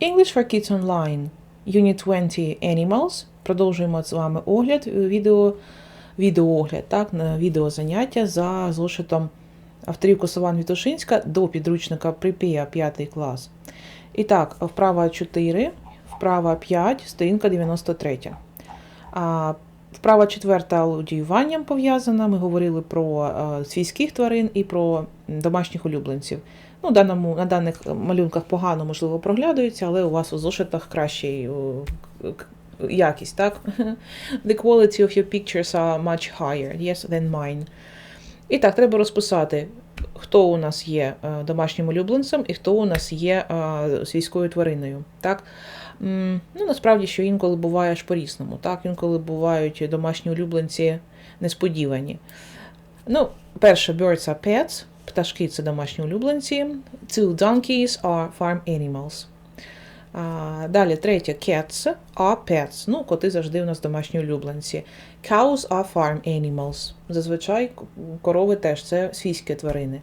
English for Kids Online. Unit 20 Animals. Продовжуємо з вами огляд, е, відео, відеоогляд, так, на відеозаняття за зошитом авторів Косован Вітушинська до підручника Припія 5 клас. І так, вправа 4, вправа 5, сторінка 93. А вправа 4 аудіюванням пов'язана. Ми говорили про е, свійських тварин і про домашніх улюбленців. Ну, даному, на даних малюнках погано, можливо, проглядаються, але у вас у зошитах кращий якість, так? The quality of your pictures are much higher, yes, than mine. І так, треба розписати, хто у нас є е, домашнім улюбленцем і хто у нас є е, свійською твариною. Так? Ну, насправді, що інколи буває аж по-різному. Так? Інколи бувають домашні улюбленці несподівані. Ну, перше, birds are pets. Пташки це домашні улюбленці. Two donkeys are farm animals. А, далі, третє, cats are pets. Ну, коти завжди у нас домашні улюбленці. Cows are farm animals. Зазвичай корови теж це свійські тварини.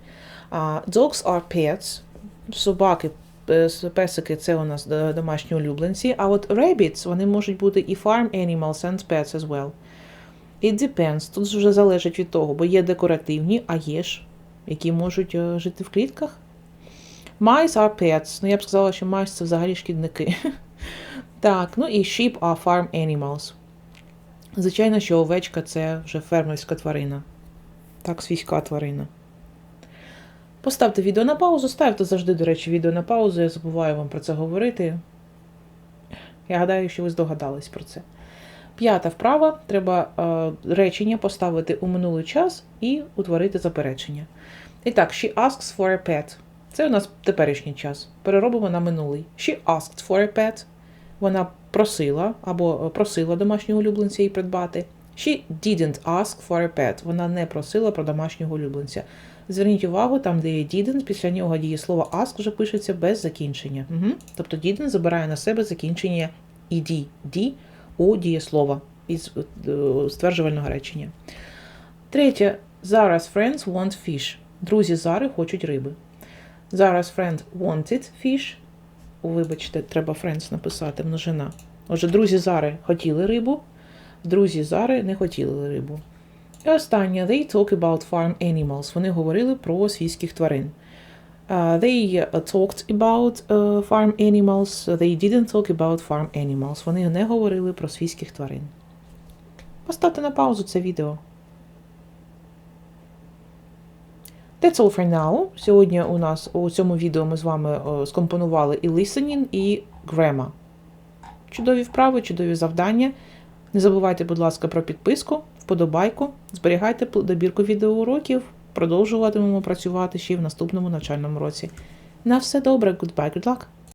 А, dogs are pets. Собаки, е, песики це у нас домашні улюбленці. А от rabbits, вони можуть бути і farm animals and pets as well. It depends. Тут вже залежить від того, бо є декоративні, а є ж, які можуть е, жити в клітках. Mice are pets. Ну, я б сказала, що mice це взагалі шкідники. так, ну і sheep are farm animals. Звичайно, що овечка це вже фермерська тварина. Так, свійська тварина. Поставте відео на паузу, ставте завжди, до речі, відео на паузу. Я забуваю вам про це говорити. Я гадаю, що ви здогадались про це. П'ята вправа. Треба е, речення поставити у минулий час і утворити заперечення. І так, she asks for a pet. Це у нас теперішній час. Переробимо на минулий. She asked for a pet. Вона просила або е, просила домашнього улюбленця її придбати. She didn't ask for a pet. Вона не просила про домашнього улюбленця. Зверніть увагу, там, де є didn't, після нього дієслово ask вже пишеться без закінчення. Угу. Тобто didn't забирає на себе закінчення ed, d у дієслова із е, стверджувального речення. Третє. Зараз friends want fish. Друзі Зари хочуть риби. Зараз friend wanted fish. Вибачте, треба friends написати, множина. Отже, друзі Зари хотіли рибу, друзі Зари не хотіли рибу. І останнє. They talk about farm animals. Вони говорили про свійських тварин. Uh, they uh, talked about uh, farm animals. They didn't talk about farm animals. Вони не говорили про свійських тварин. Поставте на паузу це відео. That's all for now. Сьогодні у нас у цьому відео ми з вами о, скомпонували і listening, і grammar. Чудові вправи, чудові завдання. Не забувайте, будь ласка, про підписку, вподобайку. Зберігайте добірку відеоуроків. Продовжуватимемо працювати ще й в наступному навчальному році. На все добре, goodbye, good luck!